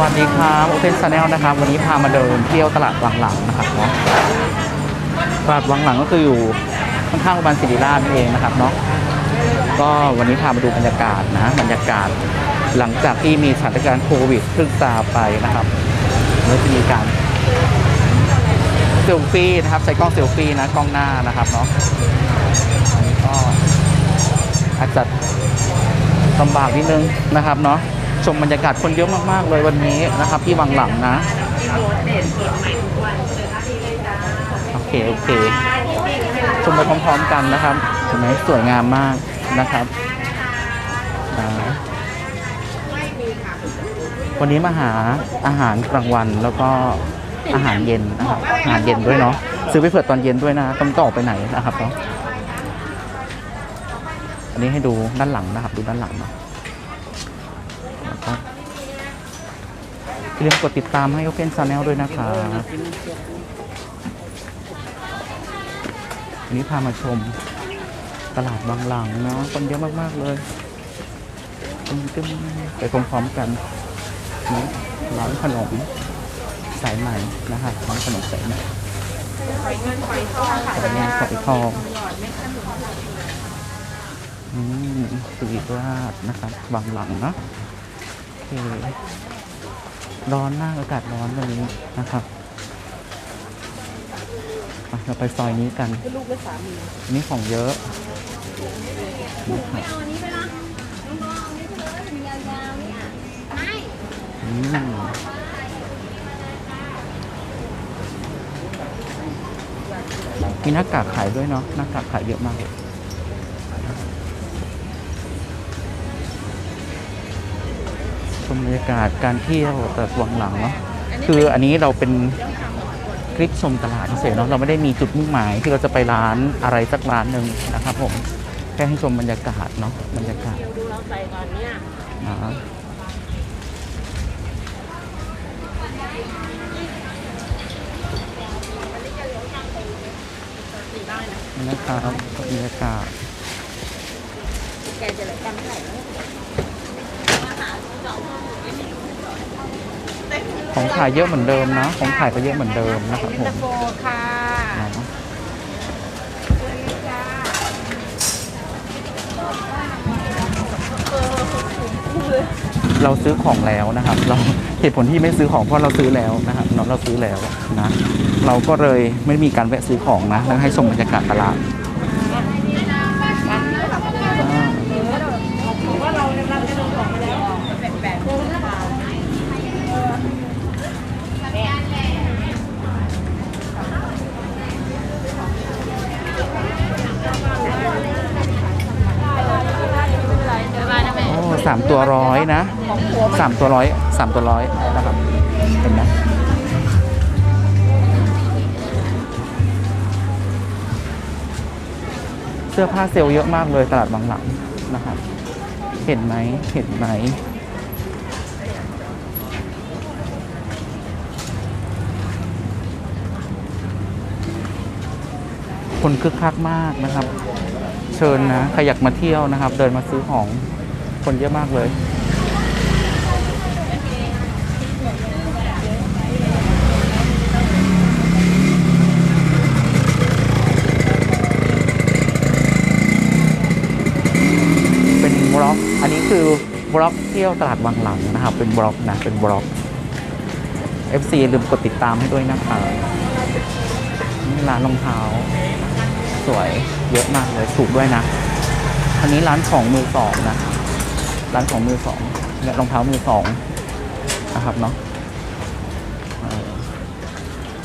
วัสดีครับโอเพนชาแนลนะครับ วันนี้พามาเดินเที่ยวตลาดวังหลังนะครับเนาะตลาดวังหลังก็คืออยู่ข้างๆโรงพยาบาลศิริราชเองนะครับเนาะก็วันนี้พามาดูบรรยากาศนะบรรยากาศหลังจากที่มีสถานการณ์โควิดเพิ่งซาไปนะครับแล้วจะมีการเซลฟี่นะครับใช้กล้องเซลฟี่นะกล้องหน้านะครับเนาะอันนี้ก็อาจจะลำบากนิดนึงนะครับเนาะ ชมบรรยากาศคนเยอะมากๆเลยวันนี้นะครับที่วังหลังนะโอเคโอเคชมไปพร้อมๆกันนะครับเห็นไหมสวยงามมากนะครับวันนี้มาหาอาหารกลางวันแล้วก็อาหารเย็นนะครับอาหารเย็นด้วยเนาะซื้อไปเผื่อตอนเย็นด้วยนะต้องต่อไปไหนนะครับเนาะอันนี้ให้ดูด้านหลังนะครับ ดูด้านหลังเนาะแล้วก็อย่า ลืมกดติดตามให้ Open Channel ด้วยนะครับวันนี้พามาชมตลาดบางหลังเนาะคนเยอะมาก ๆ เลยตึ้มตึ้มไปพร้อมๆกันนี่ร้านขนมสายใหม่นะครับร้านขนมสายใหม่สายเงินสายทองสายเงินสายทองอืมสุริราชนะครับบางหลังเนาะโอเค ร้อนมากอากาศร้อนวันนี้นะครับอะเราไปซอยนี้กันลูกและสามีนี่ของเยอะอืมมีหน้ากากขายด้วยเนาะหน้ากากขายเยอะมากเลย ชมบรรยากาศการเที่ยวแต่วังหลังเนาะคืออันนี้เราเป็นคลิปชมตลาดเฉยๆเนาะเราไม่ได้มีจุดมุ่งหมายที่เราจะไปร้านอะไรสักร้านหนึ่งนะครับผมแค่ให้ชมบรรยากาศเนาะบรรยากาศดูเราใส่ก่อนเนี่ยนะนะครับบรรยากาศแกจะเหลือกันเท่าไหร่แล้ว ของขายเยอะเหมือนเดิมนะ ของขายก็เยอะเหมือนเดิมนะครับผม ค่ะเนาะเราซื้อของแล้วนะครับ เราเหตุผลที่ไม่ซื้อของเพราะเราซื้อแล้วนะครับเนาะเราซื้อแล้วนะ เราก็เลยไม่มีการแวะซื้อของนะแล้วให้ชมบรรยากาศตลาดามตัวร้อยนะสามตัวร้อยสามตัวร้อยนะครับเห็นไหมเสื้อผ้าเซลล์เยอะมากเลยตลาดบางหลังนะครับ เห็นไหมเห็นไหมคนคึกคักมากนะครับ เชิญนะใครอยากมาเที่ยวนะครับ เดินมาซื้อของ คนเยอะมากเลยเป็นบล็อก อันนี้คือบล็อกเที่ยวตลาดวังหลังนะครับ เป็นบล็อกนะ เป็นบล็อก FC ลืมกดติดตามให้ด้วยนะครับนี่ร้านรองเท้า สวยเยอะมากเลย ถูกด้วยนะ อันนี้ร้านของมือสองนะ ร้านของมือสองเนี่ยรองเท้ามือสองนะครับเนาะ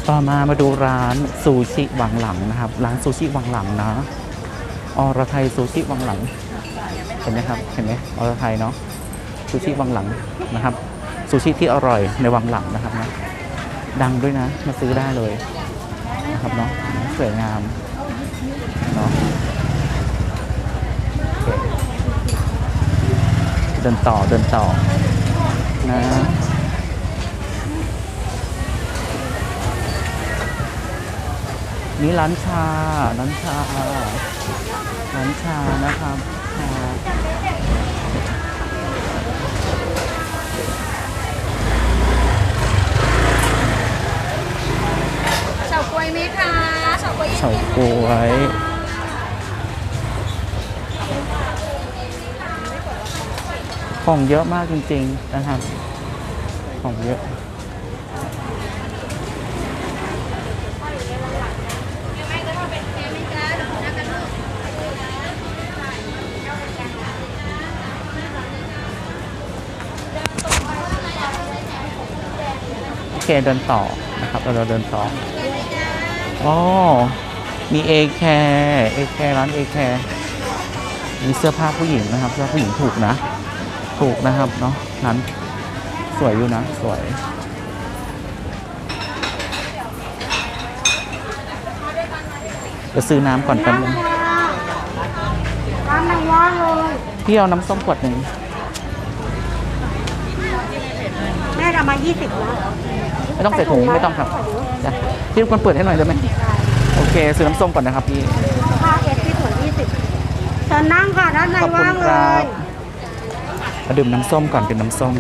ต่อมามาดูร้านซูชิวังหลังนะครับ ร้านซูชิวังหลังนะอรไทยซูชิวังหลัง เห็นไหมครับ เห็นไหมอรไทยเนาะซูชิวังหลังนะครับซูชิที่อร่อยในวังหลังนะครับนะดังด้วยนะ มาซื้อได้เลยนะครับเนาะสวยงาม เดินต่อเดินต่อนะนี่ร้านชาร้านชาร้านชานะครับเฉาก้วยไหมคะเฉาก้วยเฉาก้วย ของเยอะมากจริงๆนะครับ ของเยอะโอเคเดินต่อนะครับเราเดินต่ออ๋อมีเอแคร์เอแคร์ร้านเอแคร์มีเสื้อผ้าผู้หญิงนะครับเสื้อผ้าผู้หญิงถูกนะ ถูกนะครับเนาะนั้นสวยอยู่นะ สวย เดี๋ยวซื้อน้ำก่อนแป๊บนึงร้านไหนว่างเลยพี่เอาน้ำส้มขวดหนึ่งแม่จะมา 20แล้วไม่ต้องใส่ถุงไม่ต้องครับจ้ะพี่รบกวนเปิดให้หน่อยได้ไหมโอเค ซื้อน้ำส้มก่อนนะครับพี่ค่าเอสที่ส่วน20เชิญนั่งค่ะด้านในขอบคุณว่างคเลรับย มาดื่มน้ำส้มก่อนเป็นน้ำส้ม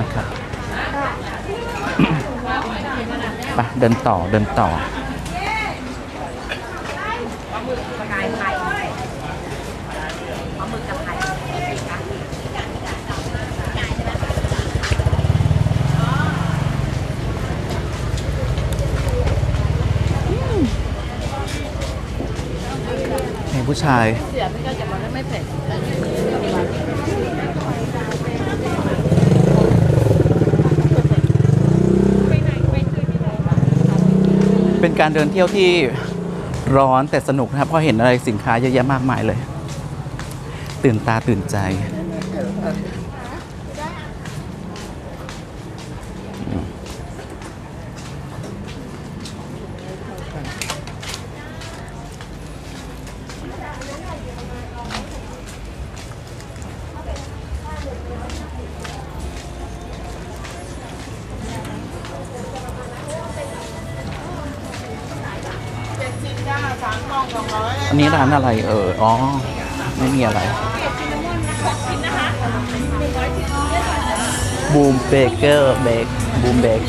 นะครับไปเดินต่อเดินต่อ ผู้ชาย เป็นการเดินเที่ยวที่ร้อนแต่สนุกนะครับ เพราะเห็นอะไรสินค้าเยอะแยะมากมายเลย ตื่นตาตื่นใจ อ นนี้ร้านอะไรเอออ๋อ ไม่มีอะไรบูมเบเกอร์เบกบูมเบก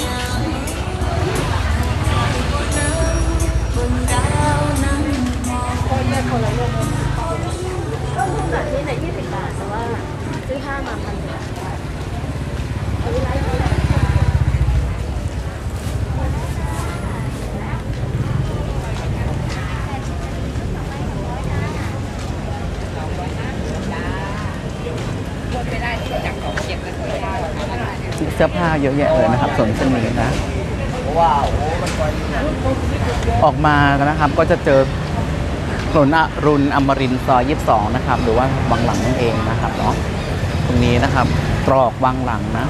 นี่ไหน20บาทแต่ว่าซื้อห้ามาพันเสื้อผ้าเยอะแยะเลยนะครับสวนสนุกนะออกมานะครับก็จะเจอถนนอรุณอมรินทร์ซอย 22 นะครับ หรือว่าวังหลังนั่นเองนะครับเนาะตรงนี้นะครับ ตรอกวังหลังนะ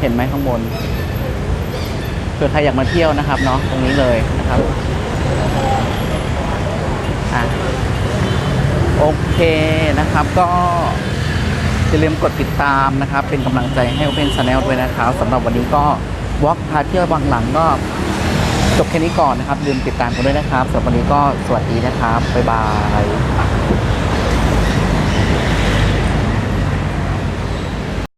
เห็นไหมข้างบนเผื่อใครอยากมาเที่ยวนะครับเนาะตรงนี้เลยนะครับอะโอเคนะครับก็ อย่าลืมกดติดตามนะครับ เป็นกำลังใจให้ Open Channel ด้วยนะครับสำหรับวันนี้ก็วอล์กพาเที่ยวบางหลังก็จบแค่นี้ก่อนนะครับลืมติดตามกันด้วยนะครับสำหรับวันนี้ก็สวัสดีนะครับ บ๊ายบาย